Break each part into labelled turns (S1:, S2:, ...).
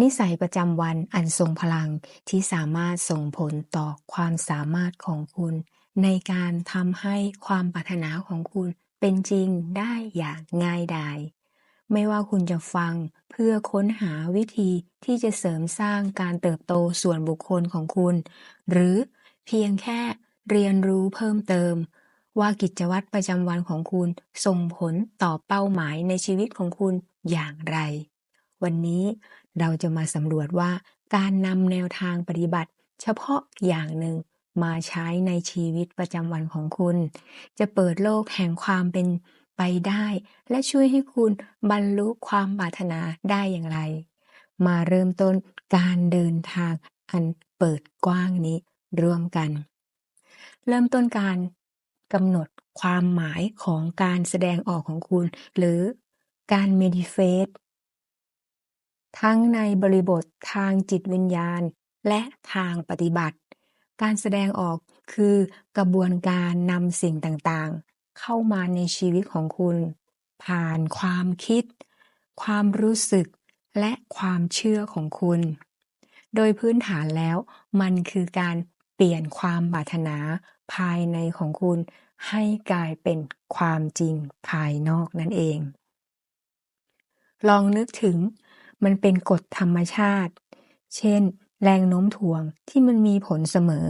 S1: นิสัยประจำวันอันทรงพลังที่สามารถส่งผลต่อความสามารถของคุณ ในการทำให้ความปรารถนาของคุณเป็นจริงได้อย่างง่ายดายไม่ว่าคุณจะฟังเพื่อค้นหาวิธีที่จะเสริมสร้างการเติบโตส่วนบุคคลของคุณ หรือเพียงแค่เรียนรู้เพิ่มเติม ว่ากิจวัตรประจำวันของคุณส่งผลต่อเป้าหมายในชีวิตของคุณอย่างไร วันนี้ เราจะมาสำรวจว่าการนำแนวทางปฏิบัติ เฉพาะอย่างหนึ่งมาใช้ในชีวิตประจำวันของคุณ จะเปิดโลกแห่งความเป็นไปได้ และช่วยให้คุณบรรลุความปรารถนาได้อย่างไร มาเริ่มต้นการเดินทางอันเปิดกว้างนี้ร่วมกัน เริ่มต้นการกำหนดความหมายของการแสดงออกของคุณ หรือการเมดิเฟส ทั้งในบริบททางจิตวิญญาณ และทางปฏิบัติ การแสดงออกคือกระบวนการนำสิ่งต่างๆ เข้ามาในชีวิตของคุณ ผ่านความคิด ความรู้สึก และความเชื่อของคุณ โดยพื้นฐานแล้วมันคือการเปลี่ยนความปรารถนาภายในของคุณให้กลายเป็นความจริงภายนอกนั่นเอง ลองนึกถึง มันเป็นกฎธรรมชาติ เช่น แรงโน้มถ่วงที่มันมีผลเสมอ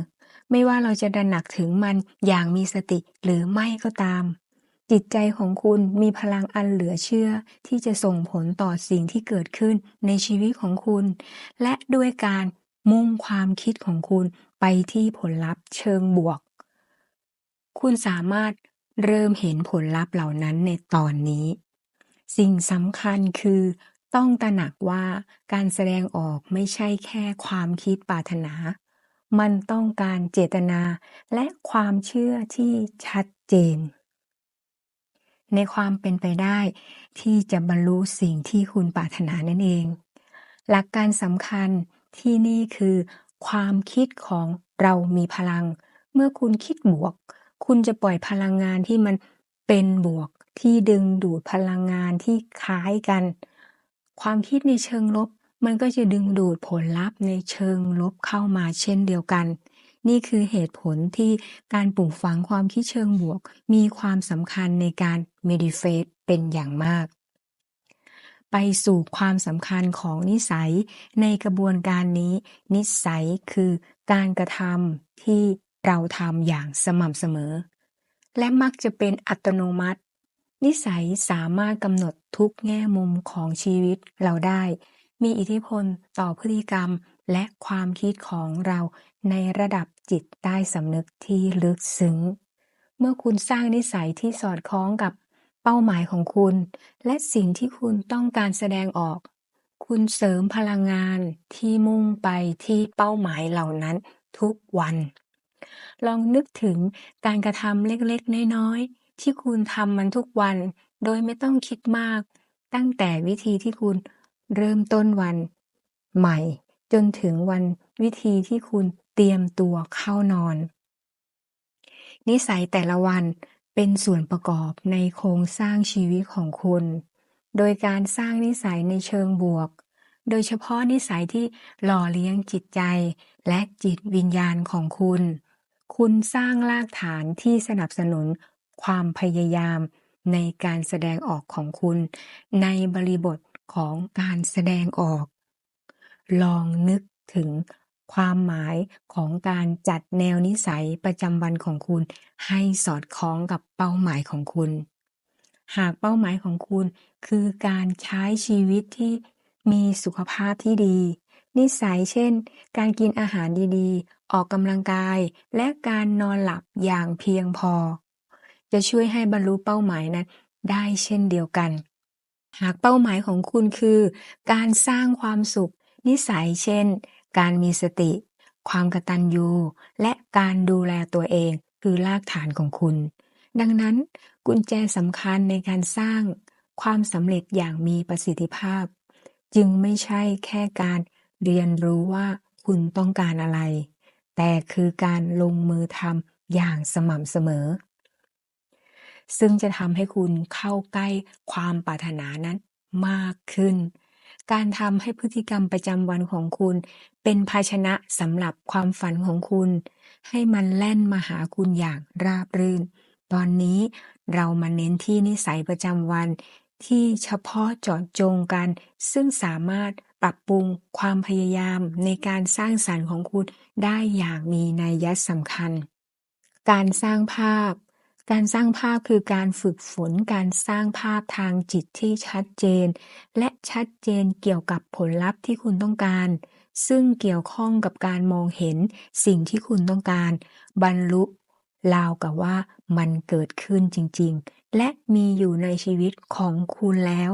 S1: ไม่ว่าเราจะดระหนักถึงมันอย่างมีสติหรือไม่ก็ตาม จิตใจของคุณมีพลังอันเหลือเชื่อ ที่จะส่งผลต่อสิ่งที่เกิดขึ้นในชีวิตของคุณ และด้วยการมุ่งความคิดของคุณไปที่ผลลัพธ์เชิงบวก คุณสามารถเริ่มเห็นผลลัพธ์เหล่านั้นในตอนนี้ สิ่งสำคัญคือ ต้องตระหนักว่าการแสดงออกไม่ใช่แค่ความคิดปรารถนา มันต้องการเจตนาและความเชื่อที่ชัดเจน ในความเป็นไปได้ที่จะบรรลุสิ่งที่คุณปรารถนานั่นเอง หลักการสำคัญที่นี่คือ ความคิดของเรามีพลัง เมื่อคุณคิดบวก คุณจะปล่อยพลังงานที่มันเป็นบวกที่ดึงดูดพลังงานที่คล้ายกัน ความคิดในเชิงลบ มันก็จะดึงดูดผลลัพธ์ในเชิงลบเข้ามาเช่นเดียวกัน นี่คือเหตุผลที่การปลูกฝังความคิดเชิงบวก มีความสำคัญในการเมดิเฟตเป็นอย่างมาก ไปสู่ความสำคัญของนิสัย ในกระบวนการนี้ นิสัยคือการกระทำที่เราทำอย่างสม่ำเสมอ และมักจะเป็นอัตโนมัติ นิสัยสามารถกำหนดทุกแง่มุมของชีวิตเราได้ มีอิทธิพลต่อพฤติกรรมและความคิดของเราในระดับจิตใต้สำนึกที่ลึกซึ้ง เมื่อคุณสร้างนิสัยที่สอดคล้องกับเป้าหมายของคุณ และสิ่งที่คุณต้องการแสดงออก คุณเสริมพลังงานที่มุ่งไปที่เป้าหมายเหล่านั้นทุกวัน ลองนึกถึงการกระทำเล็กๆ น้อยๆ ที่คุณทำมันทุกวัน โดยไม่ต้องคิดมาก ตั้งแต่วิธีที่คุณเริ่มต้นวันใหม่ จนถึงวันวิธีที่คุณเตรียมตัวเข้านอน นิสัยแต่ละวันเป็นส่วนประกอบในโครงสร้างชีวิตของคุณ โดยการสร้างนิสัยในเชิงบวก โดยเฉพาะนิสัยที่หล่อเลี้ยงจิตใจและจิตวิญญาณของคุณ คุณสร้างรากฐานที่สนับสนุน ความพยายามในการแสดงออกของคุณ ในบริบทของการแสดงออก ลองนึกถึงความหมายของการจัดแนวนิสัยประจำวันของคุณ ให้สอดคล้องกับเป้าหมายของคุณ หากเป้าหมายของคุณ คือการใช้ชีวิตที่มีสุขภาพที่ดี นิสัยเช่น การกินอาหารดีๆ ออกกำลังกาย และการนอนหลับอย่างเพียงพอ จะช่วยให้บรรลุเป้าหมายนั้นได้เช่นเดียวกัน หากเป้าหมายของคุณคือ การสร้างความสุข นิสัยเช่น การมีสติ ความกตัญญูและการดูแลตัวเองคือรากฐานของคุณ ดังนั้นกุญแจสำคัญในการสร้างความสำเร็จอย่างมีประสิทธิภาพ จึงไม่ใช่แค่การเรียนรู้ว่าคุณต้องการอะไร แต่คือการลงมือทำอย่างสม่ำเสมอ ซึ่งจะทำให้คุณเข้าใกล้ความปรารถนานั้นมากขึ้น การทำให้พฤติกรรมประจำวันของคุณ เป็นภาชนะสำหรับความฝันของคุณ ให้มันแล่นมาหาคุณอย่างราบรื่น ตอนนี้เรามาเน้นที่นิสัยประจำวันที่เฉพาะเจาะจงกัน ซึ่งสามารถปรับปรุงความพยายามในการสร้างสรรค์ของคุณได้อย่างมีนัยยะสำคัญ การสร้างภาพ การสร้างภาพคือการฝึกฝนการสร้างภาพทางจิตที่ชัดเจน และชัดเจนเกี่ยวกับผลลัพธ์ที่คุณต้องการ ซึ่งเกี่ยวข้องกับการมองเห็นสิ่งที่คุณต้องการ บรรลุราวกับว่ามันเกิดขึ้นจริง ๆ และมีอยู่ในชีวิตของคุณแล้ว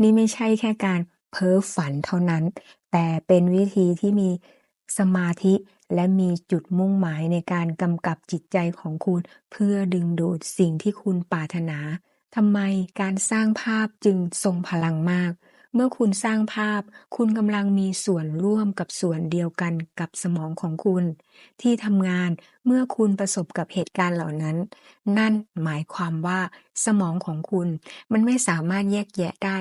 S1: นี่ไม่ใช่แค่การเพ้อฝันเท่านั้น แต่เป็นวิธีที่มีสมาธิ และมีจุดมุ่งหมายในการกำกับจิตใจของคุณ เพื่อดึงดูดสิ่งที่คุณปรารถนาทำไมการสร้างภาพจึงทรงพลังมาก เมื่อคุณสร้างภาพ คุณกำลังมีส่วนร่วมกับส่วนเดียวกันกับสมองของคุณ ที่ทำงานเมื่อคุณประสบกับเหตุการณ์เหล่านั้น นั่นหมายความว่าสมองของคุณ มันไม่สามารถแยกแยะได้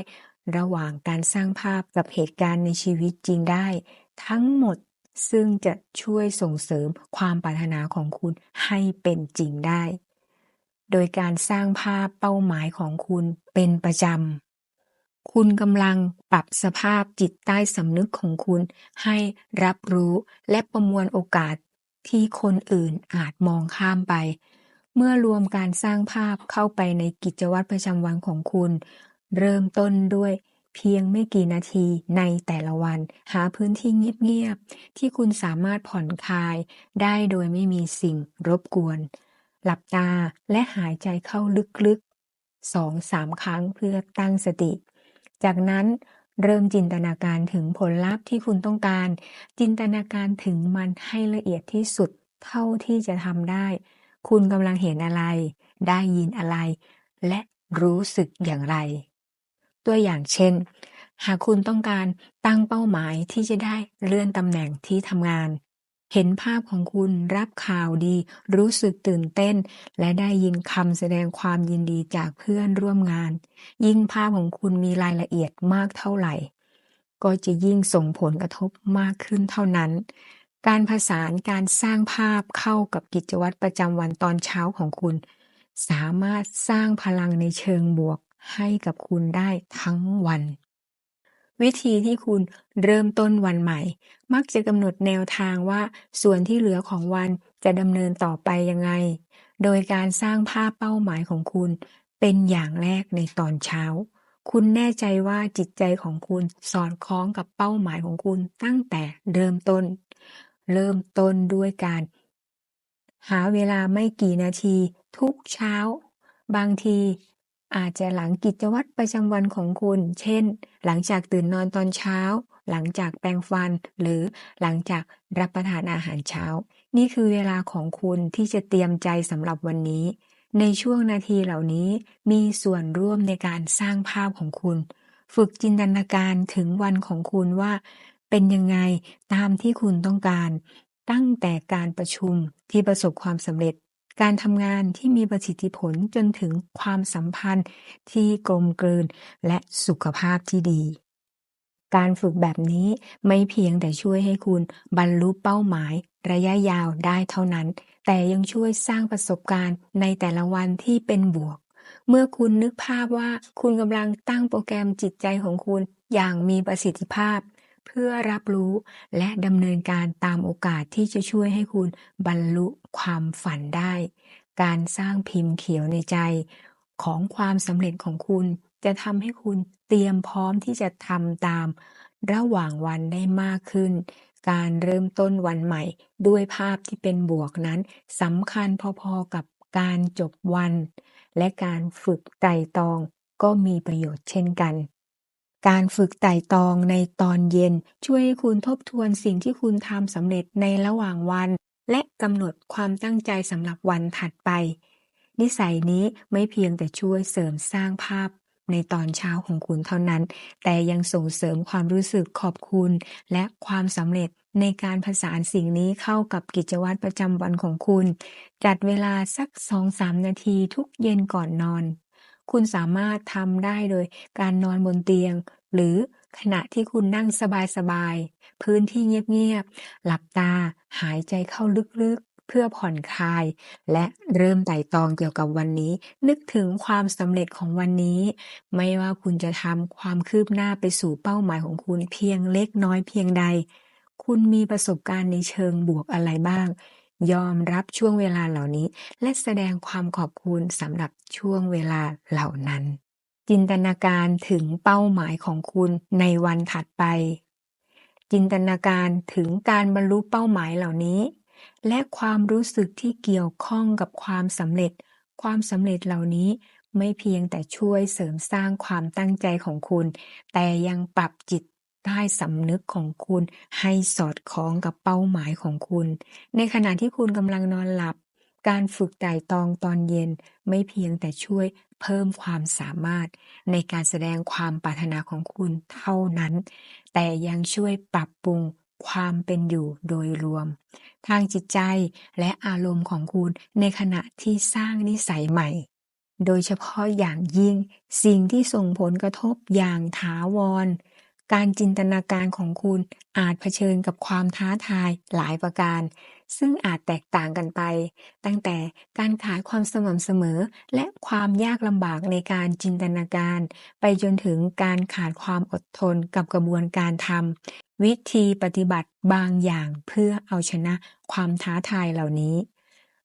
S1: ระหว่างการสร้างภาพกับเหตุการณ์ในชีวิตจริงได้ ทั้งหมด ซึ่งจะช่วยส่งเสริมความปรารถนาของคุณให้เป็นจริงได้ โดยการสร้างภาพเป้าหมายของคุณเป็นประจำ คุณกำลังปรับสภาพจิตใต้สำนึกของคุณให้รับรู้และประมวลโอกาสที่คนอื่นอาจมองข้ามไป เมื่อรวมการสร้างภาพเข้าไปในกิจวัตรประจำวันของคุณ เริ่มต้นด้วย เพียงไม่กี่นาทีในแต่ละวัน หาพื้นที่เงียบๆ ที่คุณสามารถผ่อนคลายได้โดยไม่มีสิ่งรบกวน หลับตาและหายใจเข้าลึกๆสองสามครั้งเพื่อตั้งสติ จากนั้นเริ่มจินตนาการถึงผลลัพธ์ที่คุณต้องการ จินตนาการถึงมันให้ละเอียดที่สุดเท่าที่จะทำได้ คุณกำลังเห็นอะไร ได้ยินอะไร และรู้สึกอย่างไร ตัวอย่างเช่น หากคุณต้องการตั้งเป้าหมายที่จะได้เลื่อนตำแหน่งที่ทำงาน เห็นภาพของคุณรับข่าวดี รู้สึกตื่นเต้น และได้ยินคำแสดงความยินดีจากเพื่อนร่วมงาน ยิ่งภาพของคุณมีรายละเอียดมากเท่าไหร่ ก็จะยิ่งส่งผลกระทบมากขึ้นเท่านั้นการผสานการสร้างภาพเข้ากับกิจวัตรประจำวันตอนเช้าของคุณ สามารถสร้างพลังในเชิงบวก ให้กับคุณได้ทั้งวัน วิธีที่คุณเริ่มต้นวันใหม่ มักจะกำหนดแนวทางว่า ส่วนที่เหลือของวันจะดำเนินต่อไปยังไง โดยการสร้างภาพเป้าหมายของคุณเป็นอย่างแรกในตอนเช้า คุณแน่ใจว่าจิตใจของคุณสอดคล้องกับเป้าหมายของคุณตั้งแต่เริ่มต้น เริ่มต้นด้วยการ หาเวลาไม่กี่นาทีทุกเช้า บางที อาจจะหลังกิจวัตรประจำวันของคุณ เช่น หลังจากตื่นนอนตอนเช้า หลังจากแปรงฟัน หรือหลังจากรับประทานอาหารเช้า นี่คือเวลาของคุณที่จะเตรียมใจสำหรับวันนี้ ในช่วงนาทีเหล่านี้มีส่วนร่วมในการสร้างภาพของคุณ ฝึกจินตนาการถึงวันของคุณว่า เป็นยังไงตามที่คุณต้องการ ตั้งแต่การประชุมที่ประสบความสำเร็จ การทำงานที่มีประสิทธิผลจนถึงความสัมพันธ์ที่กลมกลืน และสุขภาพที่ดี การฝึกแบบนี้ไม่เพียงแต่ช่วยให้คุณบรรลุเป้าหมายระยะยาวได้เท่านั้น แต่ยังช่วยสร้างประสบการณ์ในแต่ละวันที่เป็นบวก เมื่อคุณนึกภาพว่าคุณกำลังตั้งโปรแกรมจิตใจของคุณอย่างมีประสิทธิภาพ เพื่อรับรู้และดำเนินการตามโอกาสที่จะช่วยให้คุณบรรลุความฝันได้ การสร้างพิมพ์เขียวในใจ ของความสำเร็จของคุณจะทำให้คุณเตรียมพร้อมที่จะทำตามระหว่างวันได้มากขึ้น การเริ่มต้นวันใหม่ ด้วยภาพที่เป็นบวกนั้นสำคัญพอๆกับการจบวัน และการฝึกไตรตองก็มีประโยชน์เช่นกัน การฝึกไต่ตองในตอนเย็น ช่วยให้คุณทบทวนสิ่งที่คุณทำสำเร็จในระหว่างวัน และกำหนดความตั้งใจสำหรับวันถัดไป นิสัยนี้ไม่เพียงแต่ช่วยเสริมสร้างภาพในตอนเช้าของคุณเท่านั้น แต่ยังส่งเสริมความรู้สึกขอบคุณ และความสำเร็จในการผสานสิ่งนี้เข้ากับกิจวัตรประจำวันของคุณ จัดเวลาสัก 2-3 นาทีทุกเย็นก่อนนอน คุณสามารถทำได้โดยการนอนบนเตียง หรือขณะที่คุณนั่งสบายๆ พื้นที่เงียบๆ หลับตาหายใจเข้าลึกๆ เพื่อผ่อนคลาย และเริ่มไต่ตองเกี่ยวกับวันนี้ นึกถึงความสำเร็จของวันนี้ ไม่ว่าคุณจะทำความคืบหน้าไปสู่เป้าหมายของคุณเพียงเล็กน้อยเพียงใด คุณมีประสบการณ์ในเชิงบวกอะไรบ้าง ยอมรับช่วงเวลาเหล่านี้ และแสดงความขอบคุณสำหรับช่วงเวลาเหล่านั้น จินตนาการถึงเป้าหมายของคุณในวันถัดไป จินตนาการถึงการบรรลุเป้าหมายเหล่านี้ และความรู้สึกที่เกี่ยวข้องกับความสำเร็จ ความสำเร็จเหล่านี้ไม่เพียงแต่ช่วยเสริมสร้างความตั้งใจของคุณ แต่ยังปรับจิต ใต้สำนึกของคุณให้สอดคล้องกับเป้าหมายของคุณ ในขณะที่คุณกำลังนอนหลับ การฝึกไต่ตองตอนเย็นไม่เพียงแต่ช่วยเพิ่มความสามารถ ในการแสดงความปรารถนาของคุณเท่านั้น แต่ยังช่วยปรับปรุงความเป็นอยู่โดยรวม ทางจิตใจและอารมณ์ของคุณในขณะที่สร้างนิสัยใหม่ โดยเฉพาะอย่างยิ่งสิ่งที่ส่งผลกระทบอย่างถาวร การจินตนาการของคุณอาจเผชิญกับความท้าทายหลายประการ ซึ่งอาจแตกต่างกันไป ตั้งแต่การขาดความสม่ำเสมอ และความยากลำบากในการจินตนาการ ไปจนถึงการขาดความอดทนกับกระบวนการทำวิธีปฏิบัติบางอย่างเพื่อเอาชนะความท้าทายเหล่านี้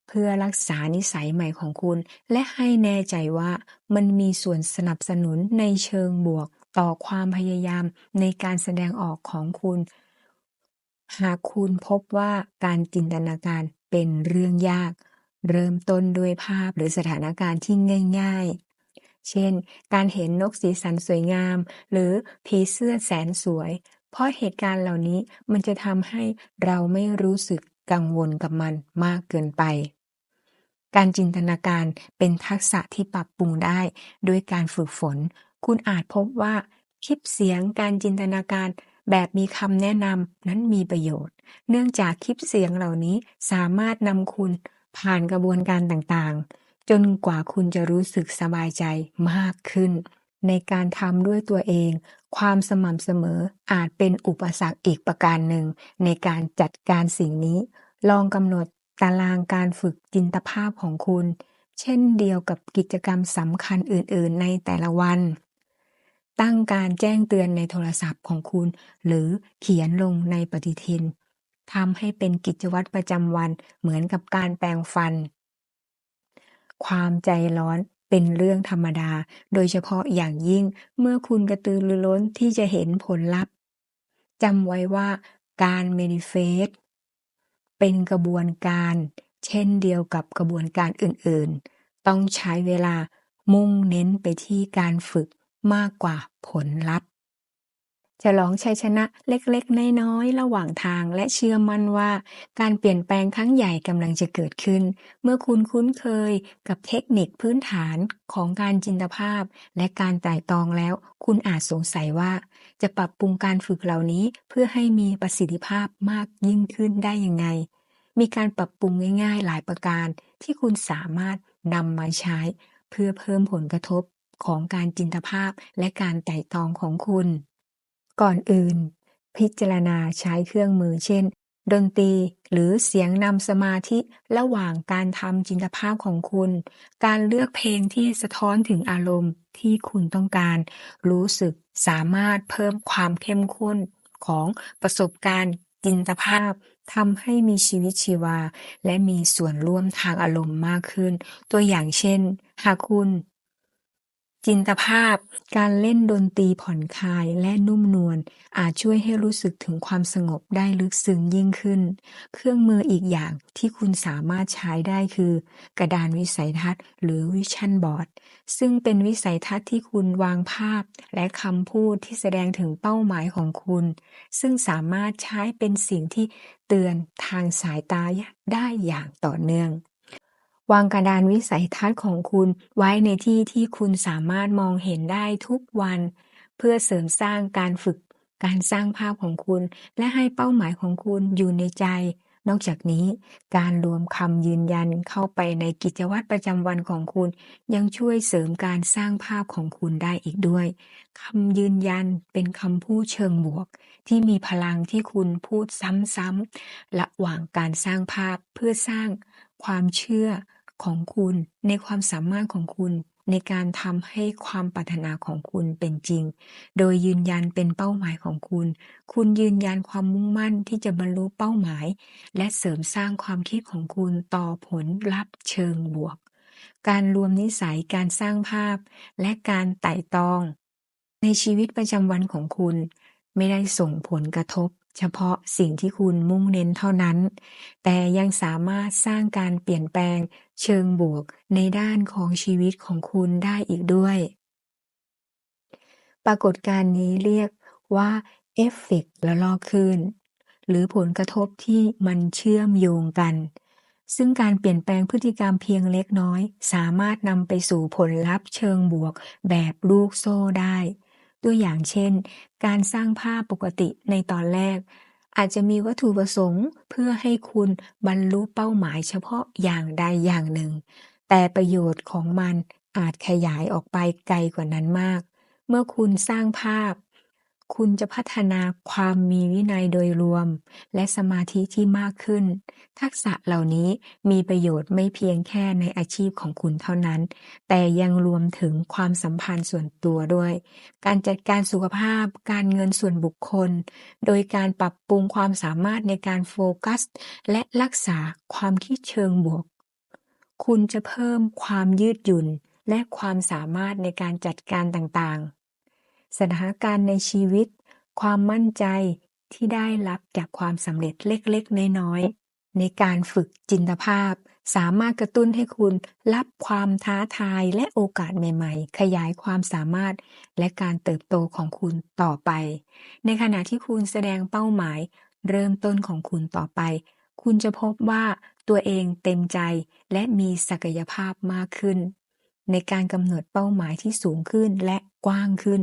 S1: เพื่อรักษานิสัยใหม่ของคุณ และให้แน่ใจว่ามันมีส่วนสนับสนุนในเชิงบวก ต่อความพยายามในการแสดงออกของคุณ หากคุณพบว่าการจินตนาการเป็นเรื่องยาก เริ่มต้นด้วยภาพหรือสถานการณ์ที่ง่าย ๆ เช่น การเห็นนกสีสันสวยงาม หรือผีเสื้อแสนสวย เพราะเหตุการณ์เหล่านี้มันจะทำให้เราไม่รู้สึกกังวลกับมันมากเกินไป การจินตนาการเป็นทักษะที่ปรับปรุงได้ด้วยการฝึกฝน คุณอาจพบว่า คลิปเสียงการจินตนาการแบบมีคำแนะนำนั้นมีประโยชน์ เนื่องจากคลิปเสียงเหล่านี้สามารถนำคุณผ่านกระบวนการต่างๆ จนกว่าคุณจะรู้สึกสบายใจมากขึ้น ในการทำด้วยตัวเอง ความสม่ำเสมออาจเป็นอุปสรรคอีกประการหนึ่ง ในการจัดการสิ่งนี้ ลองกำหนดตารางการฝึกจินตภาพของคุณ เช่นเดียวกับกิจกรรมสำคัญอื่น ๆ ในแต่ละวัน ตั้งการแจ้งเตือนในโทรศัพท์ของคุณ หรือเขียนลงในปฏิทินทำให้เป็นกิจวัตรประจำวันเหมือนกับการแปรงฟัน ความใจร้อนเป็นเรื่องธรรมดา โดยเฉพาะอย่างยิ่งเมื่อคุณกระตือรือร้นที่จะเห็นผลลัพธ์จำไว้ว่าการเมนิเฟสเป็นกระบวนการ เช่นเดียวกับกระบวนการอื่น ๆ ต้องใช้เวลามุ่งเน้นไปที่การฝึก มากกว่าผลลัพธ์ฉลองชัยชนะเล็กๆ น้อยๆ ระหว่างทางและเชื่อมั่นว่า การเปลี่ยนแปลงครั้งใหญ่กำลังจะเกิดขึ้น เมื่อคุณคุ้นเคยกับเทคนิคพื้นฐานของการจินตภาพ และการไต่ตองแล้ว คุณอาจสงสัยว่า จะปรับปรุงการฝึกเหล่านี้เพื่อให้มีประสิทธิภาพมากยิ่งขึ้นได้ยังไง มีการปรับปรุงง่าย ๆ หลายประการที่คุณสามารถนำมาใช้ เพื่อเพิ่มผลกระทบ ของการจินตภาพและการไต่ตองของคุณ ก่อนอื่น พิจารณาใช้เครื่องมือเช่น ดนตรีหรือเสียงนำสมาธิระหว่างการทำจินตภาพของคุณ การเลือกเพลงที่สะท้อนถึงอารมณ์ที่คุณต้องการ รู้สึกสามารถเพิ่มความเข้มข้นของประสบการณ์จินตภาพทำให้มีชีวิตชีวา และมีส่วนร่วมทางอารมณ์มากขึ้น ตัวอย่างเช่น หากคุณ จินตภาพ การเล่นดนตรีผ่อนคลายและนุ่มนวลอาจช่วยให้รู้สึกถึงความสงบได้ลึกซึ้งยิ่งขึ้น เครื่องมืออีกอย่างที่คุณสามารถใช้ได้คือ กระดานวิสัยทัศน์หรือวิชั่นบอร์ดซึ่งเป็นวิสัยทัศน์ที่คุณวางภาพ และคำพูดที่แสดงถึงเป้าหมายของคุณ ซึ่งสามารถใช้เป็นสิ่งที่เตือนทางสายตาได้อย่างต่อเนื่อง วางกระดานวิสัยทัศน์ของคุณไว้ในที่ที่คุณสามารถมองเห็นได้ทุกวัน เพื่อเสริมสร้างการฝึก การสร้างภาพของคุณ และให้เป้าหมายของคุณอยู่ในใจ นอกจากนี้ การรวมคำยืนยันเข้าไปในกิจวัตรประจำวันของคุณ ยังช่วยเสริมการสร้างภาพของคุณได้อีกด้วยคำยืนยันเป็นคำพูดเชิงบวก ที่มีพลังที่คุณพูดซ้ำๆระหว่างการสร้างภาพเพื่อสร้างความเชื่อ ของคุณ ในความสามารถของคุณ ในการทำให้ความปรารถนาของคุณเป็นจริง โดยยืนยันเป็นเป้าหมายของคุณ คุณยืนยันความมุ่งมั่นที่จะบรรลุเป้าหมาย และเสริมสร้างความคิดของคุณต่อผลลัพธ์เชิงบวก การรวมนิสัยการสร้างภาพ และการไต่ตอง ในชีวิตประจำวันของคุณ ไม่ได้ส่งผลกระทบ เฉพาะสิ่งที่คุณมุ่งเน้นเท่านั้น แต่ยังสามารถสร้างการเปลี่ยนแปลงเชิงบวกในด้านของชีวิตของคุณได้อีกด้วย ปรากฏการณ์นี้เรียกว่าเอฟเฟกต์ละลอกคืนหรือผลกระทบที่มันเชื่อมโยงกัน ซึ่งการเปลี่ยนแปลงพฤติกรรมเพียงเล็กน้อย สามารถนำไปสู่ผลลัพธ์เชิงบวกแบบลูกโซ่ได้ ตัวอย่างเช่น การสร้างภาพปกติในตอนแรก อาจจะมีวัตถุประสงค์เพื่อให้คุณบรรลุเป้าหมายเฉพาะอย่างใดอย่างหนึ่ง แต่ประโยชน์ของมันอาจขยายออกไปไกลกว่านั้นมาก เมื่อคุณสร้างภาพ คุณจะพัฒนาความมีวินัยโดยรวม และสมาธิที่มากขึ้น ทักษะเหล่านี้มีประโยชน์ไม่เพียงแค่ในอาชีพของคุณเท่านั้น แต่ยังรวมถึงความสัมพันธ์ส่วนตัวด้วย การจัดการสุขภาพ การเงินส่วนบุคคล โดยการปรับปรุงความสามารถในการโฟกัส และรักษาความคิดเชิงบวก คุณจะเพิ่มความยืดหยุ่นและความสามารถในการจัดการต่าง สถานการณ์ในชีวิต ความมั่นใจที่ได้รับจากความสำเร็จเล็กๆ น้อยๆ ในการฝึกจินตภาพ สามารถกระตุ้นให้คุณรับความท้าทายและโอกาสใหม่ๆ ขยายความสามารถและการเติบโตของคุณต่อไป ในขณะที่คุณแสดงเป้าหมาย เริ่มต้นของคุณต่อไป คุณจะพบว่าตัวเองเต็มใจและมีศักยภาพมากขึ้น ในการกำหนดเป้าหมายที่สูงขึ้นและกว้างขึ้น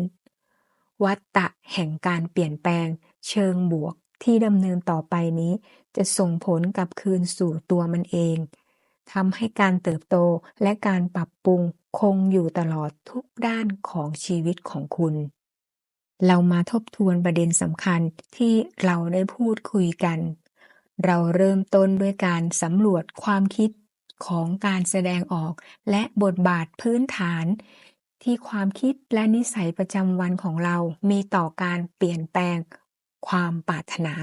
S1: วัฏฏะแห่งการเปลี่ยนแปลง เชิงบวกที่ดำเนินต่อไปนี้ จะส่งผลกลับคืนสู่ตัวมันเองทำให้การเติบโตและการปรับปรุงคงอยู่ตลอดทุกด้านของชีวิตของคุณ เรามาทบทวนประเด็นสำคัญที่เราได้พูดคุยกัน เราเริ่มต้นด้วยการสำรวจความคิดของการแสดงออกและบทบาทพื้นฐาน ที่ความคิดและนิสัยประจำวันของเรามีต่อการเปลี่ยนแปลง ความปรารถนา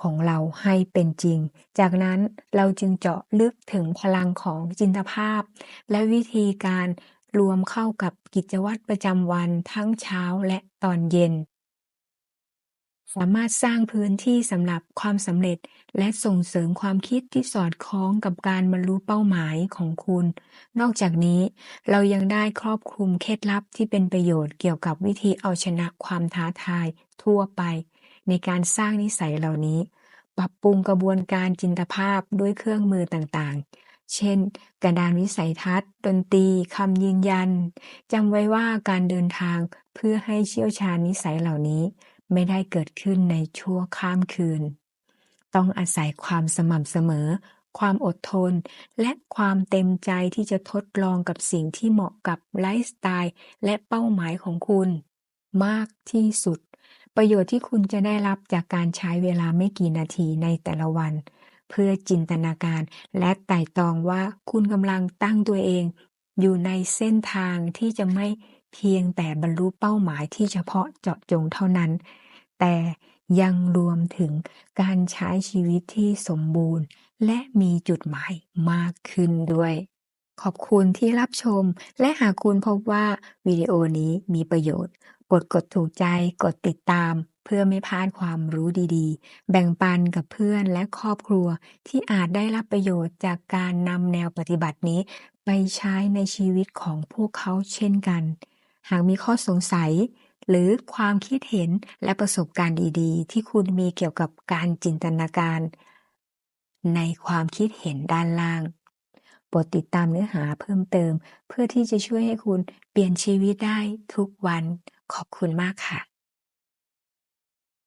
S1: ของเราให้เป็นจริง จากนั้นเราจึงเจาะลึกถึงพลังของจินตภาพ และวิธีการรวมเข้ากับกิจวัตรประจำวันทั้งเช้าและตอนเย็น สามารถสร้างพื้นที่สำหรับความสำเร็จ และส่งเสริมความคิดที่สอดคล้องกับการบรรลุเป้าหมายของคุณ นอกจากนี้ เรายังได้ครอบคลุมเคล็ดลับที่เป็นประโยชน์เกี่ยวกับวิธีเอาชนะความท้าทายทั่วไป ในการสร้างนิสัยเหล่านี้ ปรับปรุงกระบวนการจินตภาพด้วยเครื่องมือต่างๆเช่น กระดานวิสัยทัศน์ ดนตรีคำยืนยันจำไว้ว่าการเดินทางเพื่อให้เชี่ยวชาญนิสัยเหล่านี้ ไม่ได้เกิดขึ้นในชั่วข้ามคืน ต้องอาศัยความสม่ำเสมอ ความอดทน และความเต็มใจที่จะทดลองกับสิ่งที่เหมาะกับไลฟ์สไตล์ และเป้าหมายของคุณ มากที่สุด ประโยชน์ที่คุณจะได้รับจากการใช้เวลาไม่กี่นาทีในแต่ละวัน เพื่อจินตนาการและไต่ตองว่าคุณกำลังตั้งตัวเอง อยู่ในเส้นทางที่จะไม่ เพียงแต่บรรลุเป้าหมายที่เฉพาะเจาะจงเท่านั้น แต่ยังรวมถึงการใช้ชีวิตที่สมบูรณ์ และมีจุดหมายมากขึ้นด้วย ขอบคุณที่รับชม และหากคุณพบว่าวิดีโอนี้มีประโยชน์ กดกดถูกใจ กดติดตาม เพื่อไม่พลาดความรู้ดีๆ แบ่งปันกับเพื่อนและครอบครัวที่อาจได้รับประโยชน์จากการนำแนวปฏิบัตินี้ ไปใช้ในชีวิตของพวกเขาเช่นกัน หากมีข้อสงสัย หรือความคิดเห็นและประสบการณ์ดีๆ ที่คุณมีเกี่ยวกับการจินตนาการ ในความคิดเห็นด้านล่างโปรดติดตามเนื้อหาเพิ่มเติม เพื่อที่จะช่วยให้คุณเปลี่ยนชีวิตได้ทุกวัน ขอบคุณมากค่ะ